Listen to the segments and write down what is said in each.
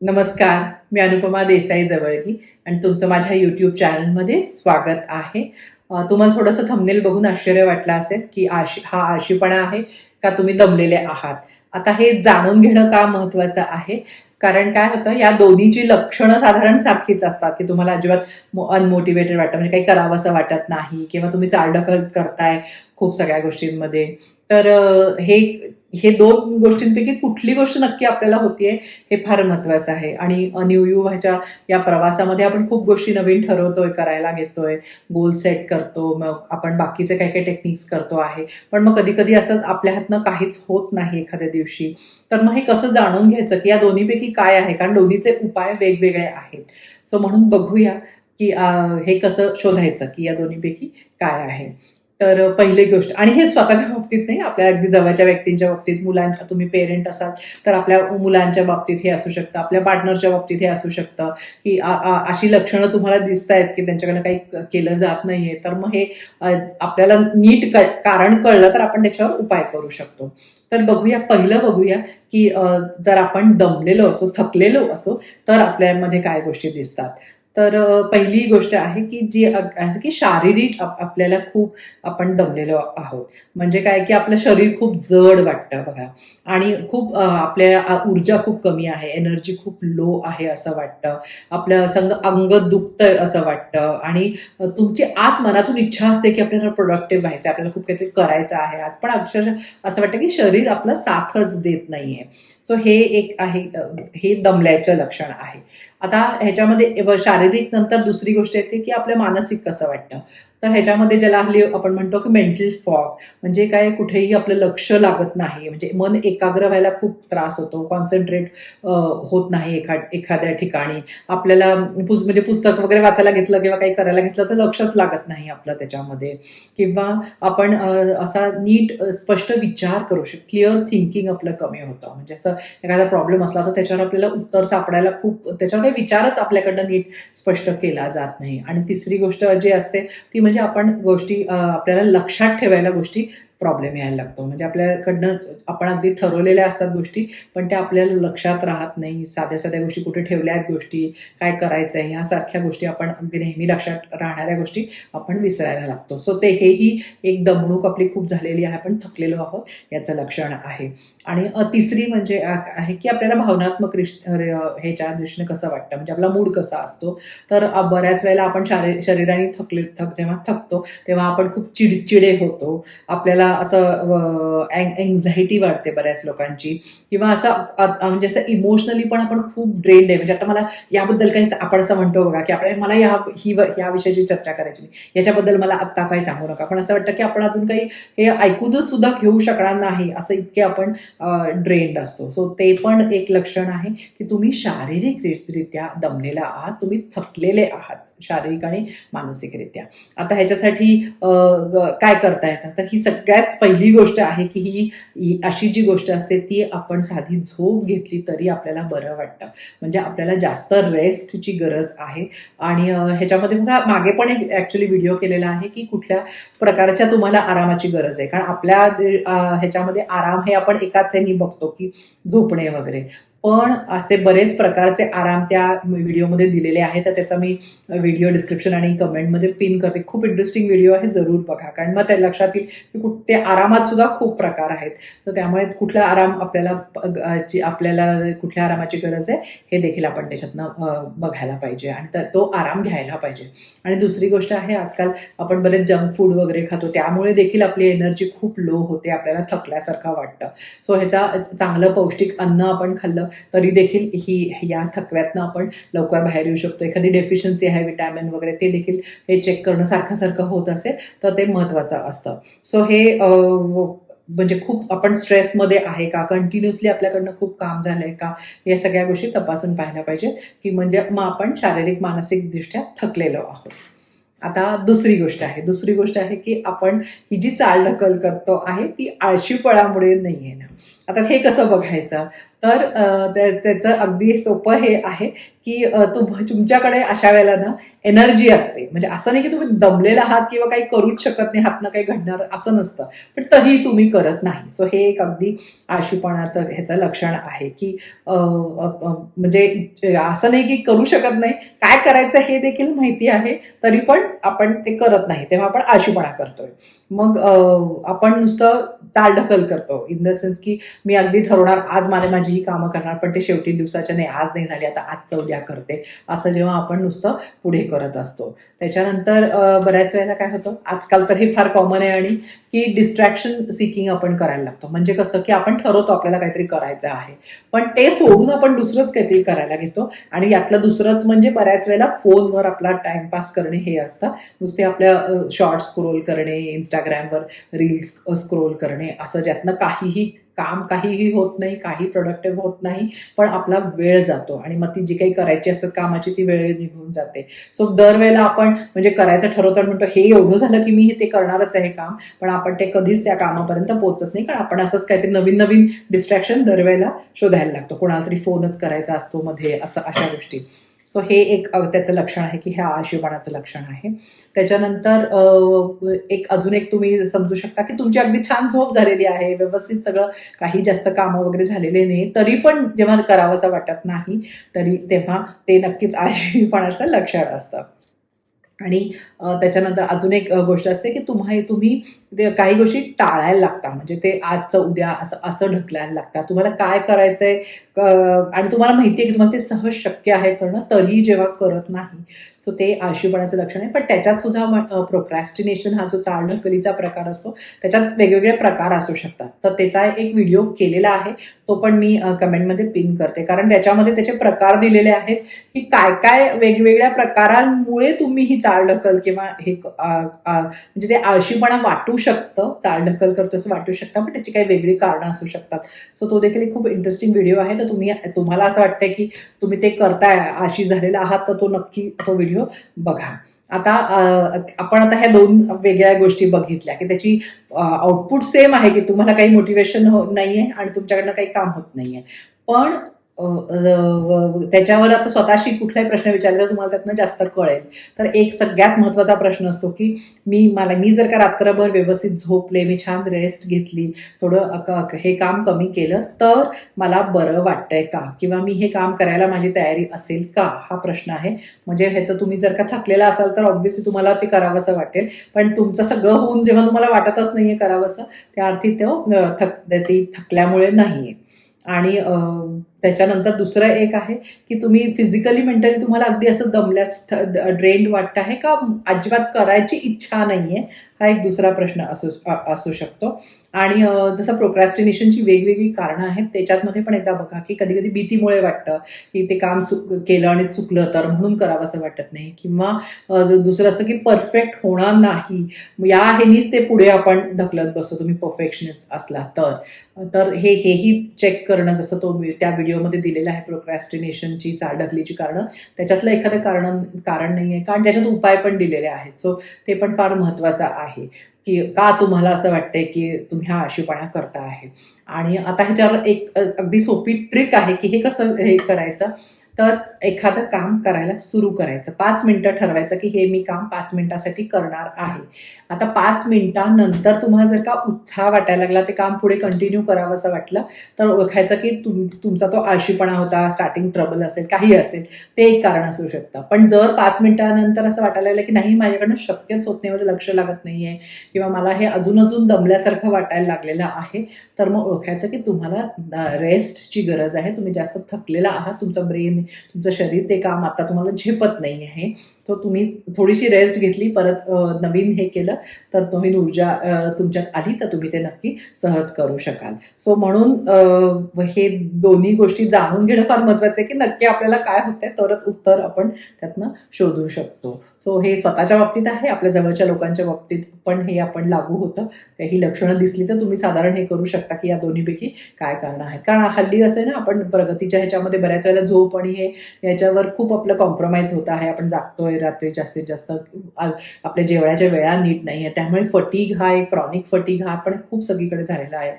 नमस्कार मी अनुपमा देसाई जवळगी आणि तुमचं माझ्या यूट्यूब चॅनलमध्ये स्वागत आहे. तुम्हाला थोडंसं थंबनेल बघून आश्चर्य वाटलं असेल की आशी हा आळशीपणा आहे का तुम्ही दमलेले आहात? आता हे जाणून घेणं का महत्वाचं आहे? कारण काय होतं या दोन्हीची लक्षणं साधारण सारखीच असतात की तुम्हाला अजिबात अनमोटिवेटेड वाटतं म्हणजे काही करावंसं वाटत नाही किंवा तुम्ही चालढकल करताय खूप सगळ्या गोष्टींमध्ये. तर हे हे दोन गोष्टींपैकी कुठली गोष्ट नक्की आपल्याला होतीये हे फार महत्वाचं आहे. आणि न्यू यू ह्याच्या या प्रवासामध्ये आपण खूप गोष्टी नवीन ठरवतोय करायला घेतोय गोल सेट करतो मग आपण बाकीचे काही काही टेक्निक्स करतो आहे. पण मग कधी कधी असं आपल्या हातनं काहीच होत नाही एखाद्या दिवशी. तर मग हे कसं जाणून घ्यायचं की या दोन्हीपैकी काय आहे? कारण दोन्हीचे उपाय वेगवेगळे आहेत. सो म्हणून बघूया की हे कसं शोधायचं की या दोन्हीपैकी काय आहे. तर पहिली गोष्ट आणि हे स्वतःच्या बाबतीत नाही आपल्या अगदी जवळच्या व्यक्तींच्या बाबतीत मुलांच्या तुम्ही पेरेंट असाल तर आपल्या मुलांच्या बाबतीत हे असू शकतं आपल्या पार्टनरच्या बाबतीत हे असू शकतं की अशी लक्षणं तुम्हाला दिसत आहेत की त्यांच्याकडे काही केलं जात नाहीये तर मग हे आपल्याला नीट कारण कळलं तर आपण त्याच्यावर उपाय करू शकतो. तर बघूया पहिलं बघूया की जर आपण दमलेलो असो थकलेलो असो तर आपल्यामध्ये काय गोष्टी दिसतात. तर पहिली गोष्ट आहे की जी असं की शारीरिक आपल्याला खूप आपण दमलेलो आहोत. म्हणजे काय की आपलं शरीर खूप जड वाटतं बघा. आणि खूप आपल्या ऊर्जा खूप कमी आहे एनर्जी खूप लो आहे असं वाटतं. आपलं संग अंग दुखतंय असं वाटतं. आणि तुमची आत मनातून इच्छा असते की आपल्याला प्रोडक्टिव्ह व्हायचं आहे, आपल्याला खूप काहीतरी करायचं आहे आज. पण अक्षरशः असं वाटतं की शरीर आपलं साथच देत नाहीये. सो हे एक आहे हे दमल्याचं लक्षण आहे. आता ह्याच्यामध्ये शारीरिक नंतर दुसरी गोष्ट येते की आपलं मानसिक कसं वाटतं. तर ह्याच्यामध्ये ज्याला हल्ली आपण म्हणतो की मेंटल फॉग म्हणजे काय कुठेही आपलं लक्ष लागत नाही. म्हणजे मन एकाग्र व्हायला खूप त्रास होतो कॉन्सन्ट्रेट होत नाही एखा एखाद्या ठिकाणी. आपल्याला पुस म्हणजे पुस्तक वगैरे वाचायला घेतलं किंवा काही करायला घेतलं तर लक्षच लागत नाही आपलं त्याच्यामध्ये. किंवा आपण असा नीट स्पष्ट विचार करू शकतो. क्लिअर थिंकिंग आपलं कमी होतं. म्हणजे असं एखादा प्रॉब्लेम असला तर त्याच्यावर आपल्याला उत्तर सापडायला खूप त्याच्यावर काही विचारच आपल्याकडनं नीट स्पष्ट केला जात नाही. आणि तिसरी गोष्ट जी असते ती म्हणजे म्हणजे आपण गोष्टी आपल्याला लक्षात ठेवायला गोष्टी प्रॉब्लेम यायला लागतो. म्हणजे आपल्याकडनं आपण अगदी ठरवलेल्या असतात गोष्टी पण त्या आपल्याला लक्षात राहत नाही. साध्या साध्या गोष्टी कुठे ठेवल्या आहेत गोष्टी काय करायचं आहे ह्यासारख्या गोष्टी आपण अगदी नेहमी लक्षात राहणाऱ्या गोष्टी आपण विसरायला लागतो. सो ते हेही एक दमणूक आपली खूप झालेली आहे आपण थकलेलो आहोत याचं लक्षण आहे. आणि तिसरी म्हणजे आहे की आपल्याला भावनात्मक ह्याच्या दृष्टीने कसं वाटतं? म्हणजे आपला मूड कसा असतो? तर बऱ्याच वेळेला आपण शारी शरीराने थकले थक जेव्हा थकतो तेव्हा आपण खूप चिडचिडे होतो. आपल्याला असं एन्झायटी वाढते बऱ्याच लोकांची. किंवा असं म्हणजे असं इमोशनली पण आपण खूप ड्रेंड आहे. म्हणजे आता मला याबद्दल काही आपण असं म्हणतो बघा की आपण मला या ही या विषयाची चर्चा करायची नाही. याच्याबद्दल मला आत्ता काही सांगू नका. पण असं वाटतं की आपण अजून काही हे ऐकूनच सुद्धा घेऊ शकणार नाही. असं इतके आपण ड्रेंड असतो. सो ते पण एक लक्षण आहे की तुम्ही शारीरिकरित्या दमलेला आहात. तुम्ही थकलेले आहात. शारीरिक आणि मानसिकरित्या. आता ह्याच्यासाठी काय करता येतं? तर ही सगळ्यात पहिली गोष्ट आहे की ही अशी जी गोष्ट असते ती आपण साधी झोप घेतली तरी आपल्याला बरं वाटतं. म्हणजे आपल्याला जास्त रेस्टची गरज आहे. आणि ह्याच्यामध्ये बघा मागे पण एक ॲक्च्युली व्हिडिओ केलेला आहे की कुठल्या प्रकारच्या तुम्हाला आरामाची गरज आहे. कारण आपल्या ह्याच्यामध्ये आराम हे आपण एकाच ह्यानी बघतो की झोपणे वगैरे. पण असे बरेच प्रकारचे आराम त्या व्हिडिओमध्ये दिलेले आहेत तर त्याचा मी व्हिडिओ डिस्क्रिप्शन आणि कमेंटमध्ये पिन करते. खूप इंटरेस्टिंग व्हिडिओ आहे जरूर बघा. कारण मग त्या लक्षात येईल की कुठ ते आरामात सुद्धा खूप प्रकार आहेत. तर त्यामुळे कुठला आराम आपल्याला आपल्याला कुठल्या आरामाची गरज आहे हे देखील आपण त्याच्यातनं बघायला पाहिजे. आणि तो आराम घ्यायला पाहिजे. आणि दुसरी गोष्ट आहे आजकाल आपण बरेच जंक फूड वगैरे खातो. त्यामुळे देखील आपली एनर्जी खूप लो होते. आपल्याला थकल्यासारखं वाटतं. सो ह्याचा चांगलं पौष्टिक अन्न आपण खाल्लं तरी देखील ही या थकव्यातनं आपण लवकर बाहेर येऊ शकतो. एखादी डेफिशियन्सी आहे विटॅमिन वगैरे ते देखील हे चेक करणं सारखं सारखं होत असेल तर ते महत्वाचं असतं. सो हे म्हणजे खूप आपण स्ट्रेसमध्ये आहे का? कंटिन्युअसली आपल्याकडनं खूप काम झालंय का? या सगळ्या गोष्टी तपासून पाहायला पाहिजे. की म्हणजे मग आपण शारीरिक मानसिक दृष्ट्या थकलेलो आहोत. आता दुसरी गोष्ट आहे. दुसरी गोष्ट आहे की आपण ही जी चालढकल करतो आहे ती आळशीपणामुळे नाही आहे ना. आता हे कसं बघायचं? तर त्याचं अगदी सोपं हे आहे की तुम तुमच्याकडे अशा वेळेला ना एनर्जी असते. म्हणजे असं नाही की तुम्ही दमलेला आहात किंवा काही करूच शकत नाही हातनं काही घडणार असं नसतं. पण तरी तुम्ही करत नाही. सो हे एक अगदी आळशीपणाचं ह्याचं लक्षण आहे की म्हणजे असं नाही की करू शकत नाही. काय करायचं हे देखील माहिती आहे. तरी पण आपण ते करत नाही. तेव्हा आपण आळशीपणा करतोय. मग आपण नुसतं चालढकल करतो. इन द सेन्स की मी अगदी ठरवणार आज मला माझी ही कामं करणार पण ते शेवटी दिवसाच्या नाही आज नाही झाली आता आजचं उद्या करते असं जेव्हा आपण नुसतं पुढे करत असतो. त्याच्यानंतर बऱ्याच वेळेला काय होतं आजकाल तर हे फार कॉमन आहे आणि की डिस्ट्रॅक्शन सिकिंग आपण करायला लागतो. म्हणजे कसं की आपण ठरवतो आपल्याला काहीतरी करायचं आहे पण ते सोडून आपण दुसरंच काहीतरी करायला घेतो आणि यातलं दुसरंच म्हणजे बऱ्याच वेळेला फोनवर आपला टाइमपास करणे हे असतं. नुसते आपल्या शॉर्ट स्क्रोल करणे इंस्टाग्रामवर रील्स स्क्रोल करणे असं ज्यातनं काहीही काम काहीही होत नाही काही प्रोडक्टिव्ह होत नाही पण आपला वेळ जातो आणि मग ती जी काही करायची असतात कामाची ती वेळ निघून जाते. सो दरवेळेला आपण म्हणजे करायचं ठरवतो आणि म्हणतो हे एवढं झालं की मी हे ते करणारच आहे काम पण आपण ते कधीच त्या कामापर्यंत पोहोचत नाही. कारण आपण असंच काहीतरी नवीन नवीन डिस्ट्रॅक्शन दरवेळेला शोधायला लागतो. कोणाला तरी फोनच करायचा असतो मध्ये असं अशा गोष्टी. सो हे एक त्याचं लक्षण आहे की हे आळशीपणाचं लक्षण आहे. त्याच्यानंतर एक अजून एक तुम्ही समजू शकता की तुमची अगदी छान झोप झालेली आहे. व्यवस्थित सगळं काही जास्त कामं वगैरे झालेले नाही. तरी पण जेव्हा करावंसं वाटत नाही तरी तेव्हा ते नक्कीच आळशीपणाचं लक्षण असतं. आणि त्याच्यानंतर अजून एक गोष्ट असते की तुम्हा तुम्ही ते काही गोष्टी टाळायला लागता. म्हणजे ते आजचं उद्या असं असं ढकलायला लागता. तुम्हाला काय करायचं आहे आणि तुम्हाला माहिती आहे की तुम्हाला ते सहज शक्य आहे करणं तरी जेव्हा करत नाही सो ते आळशीपणाचं लक्षण आहे. पण त्याच्यात सुद्धा प्रोक्रॅस्टिनेशन हा जो चालढकलीचा प्रकार असतो त्याच्यात वेगवेगळे प्रकार असू शकतात. तर त्याचा एक व्हिडिओ केलेला आहे तो पण मी कमेंटमध्ये पिन करते. कारण त्याच्यामध्ये त्याचे प्रकार दिलेले आहेत की काय काय वेगवेगळ्या प्रकारांमुळे तुम्ही ही चालढकल किंवा हे म्हणजे ते आळशीपणा वाटू शकतं चालढकल करतो असं वाटू शकतं पण त्याची काही वेगळी कारणं असू शकतात. सो तो देखील खूप इंटरेस्टिंग व्हिडिओ आहे. तर तुम्ही तुम्हाला असं वाटतंय की तुम्ही ते करताय आळशी झालेला आहात तर तो नक्की तो व्हिडिओ बघा. आता आपण आता ह्या दोन वेगळ्या गोष्टी बघितल्या की त्याची आउटपुट सेम आहे की तुम्हाला काही मोटिवेशन हो, नाहीये आणि तुमच्याकडनं काही काम होत नाहीये. पण त्याच्यावर आता स्वतःशी कुठलाही प्रश्न विचारला तर तुम्हाला त्यातनं जास्त कळेल. तर एक सगळ्यात महत्त्वाचा प्रश्न असतो की मी मला मी जर का रात्रभर व्यवस्थित झोपले मी छान रेस्ट घेतली थोडं अक- अक- हे काम कमी केलं तर मला बरं वाटतंय का? किंवा मी हे काम करायला माझी तयारी असेल का? हा प्रश्न आहे. म्हणजे ह्याचं तुम्ही जर का थकलेला असाल तर ऑब्व्हियसली तुम्हाला ते करावंसं वाटेल. पण तुमचं सगळं होऊन जेव्हा तुम्हाला वाटतच नाहीये करावंसं त्या अर्थी तो थक ती थकल्यामुळे नाहीये. आणि त्याच्यानंतर दुसरं एक आहे की तुम्ही फिजिकली मेंटली तुम्हाला अगदी असं दमल्यास ड्रेंड वाटत आहे का? अजिबात करायची इच्छा नाहीये. हा एक दुसरा प्रश्न असू असू शकतो. आणि जसं प्रोक्रॅस्टिनेशनची वेगवेगळी कारणं आहेत त्याच्यातमध्ये पण एकदा बघा की कधी कधी भीतीमुळे वाटतं की ते काम चुक केलं आणि चुकलं तर म्हणून करावं असं वाटत नाही. किंवा दुसरं असं की परफेक्ट होणार नाही. या हेनीच ते पुढे आपण ढकलत बसतो तुम्ही परफेक्शनिस्ट असला तर. तर हे हेही चेक करणं जसं तो त्या व्हिडिओमध्ये दिलेलं आहे प्रोक्रॅस्टिनेशनची चालढकलीची कारणं त्याच्यातलं एखादं कारण कारण नाही आहे कारण त्याच्यात उपाय पण दिलेले आहेत. सो ते पण फार महत्वाचं आहे. की का तुम्हाला असं वाटतंय की तुम्ही हा आळशीपणा करता आहे? आणि आता ह्याच्यावर एक अगदी सोपी ट्रिक आहे की हे कसं हे करायचं? तर एखादं काम करायला सुरू करायचं. पाच मिनटं ठरवायचं की हे मी काम पाच मिनिटासाठी करणार आहे. आता पाच मिनटानंतर तुम्हाला जर का उत्साह वाटायला लागला ते काम पुढे कंटिन्यू करावं असं वाटलं तर ओळखायचं की तुम तुमचा तो आळशीपणा होता स्टार्टिंग ट्रबल असेल काही असेल ते एक कारण असू शकतं. पण जर पाच मिनिटानंतर असं वाटायला लागलं की नाही माझ्याकडनं शक्यच होत नाही माझं लक्ष लागत नाही आहे किंवा मला हे अजून अजून दमल्यासारखं वाटायला लागलेलं आहे तर मग ओळखायचं की तुम्हाला रेस्टची गरज आहे तुम्ही जास्त थकलेला आहात तुमचं ब्रेन तुमचं शरीर ते काम आता तुम्हाला झेपत नाही आहे तो तुम्ही थोडीशी रेस्ट घेतली परत नवीन हे केलं तर तुम्ही ऊर्जा तुमच्यात आली तर तुम्ही ते नक्की सहज करू शकाल. सो म्हणून हे दोन्ही गोष्टी जाणून घेणं फार महत्वाचं आहे की नक्की आपल्याला काय होतंय तरच उत्तर आपण त्यातनं शोधू शकतो. सो हे स्वतःच्या बाबतीत आहे आपल्या जवळच्या लोकांच्या बाबतीत पण हे आपण लागू होतं. काही लक्षणं दिसली तर तुम्ही साधारण हे करू शकता की या दोन्हीपैकी काय कारण आहेत. कारण हल्ली असे ना आपण प्रगतीच्या ह्याच्यामध्ये बऱ्याच वेळेला झोप आणि हे याच्यावर खूप आपलं कॉम्प्रोमाइज होत आहे आपण जागतोय रात्री जास्तीत जास्त आपल्या जेवणाच्या वेळा नीट नाही आहे त्यामुळे फटीग हा एक क्रॉनिक फटीग हा पण खूप सगळीकडे झालेला आहे.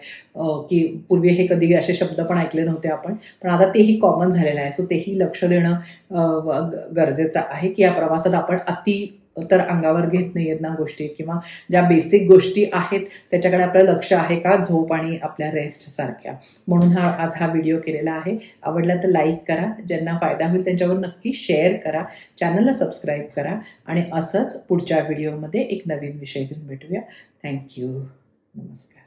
की पूर्वी हे कधी असे शब्द पण ऐकले नव्हते आपण पण आता तेही कॉमन झालेलं आहे. सो तेही लक्ष देणं गरजेचं आहे की या प्रवासात आपण अति तर अंगावर घेत नाही आहेत ना गोष्टी किंवा ज्या बेसिक गोष्टी आहेत त्याच्याकडे आपलं लक्ष आहे का? झोप आणि आपल्या रेस्ट सारख्या. म्हणून हा आज हा व्हिडिओ केलेला आहे. आवडला तर लाईक करा. ज्यांना फायदा होईल त्यांच्यावर नक्की शेअर करा. चॅनलला सबस्क्राईब करा. आणि असंच पुढच्या व्हिडिओमध्ये एक नवीन विषय घेऊन भेटूया. थँक्यू नमस्कार.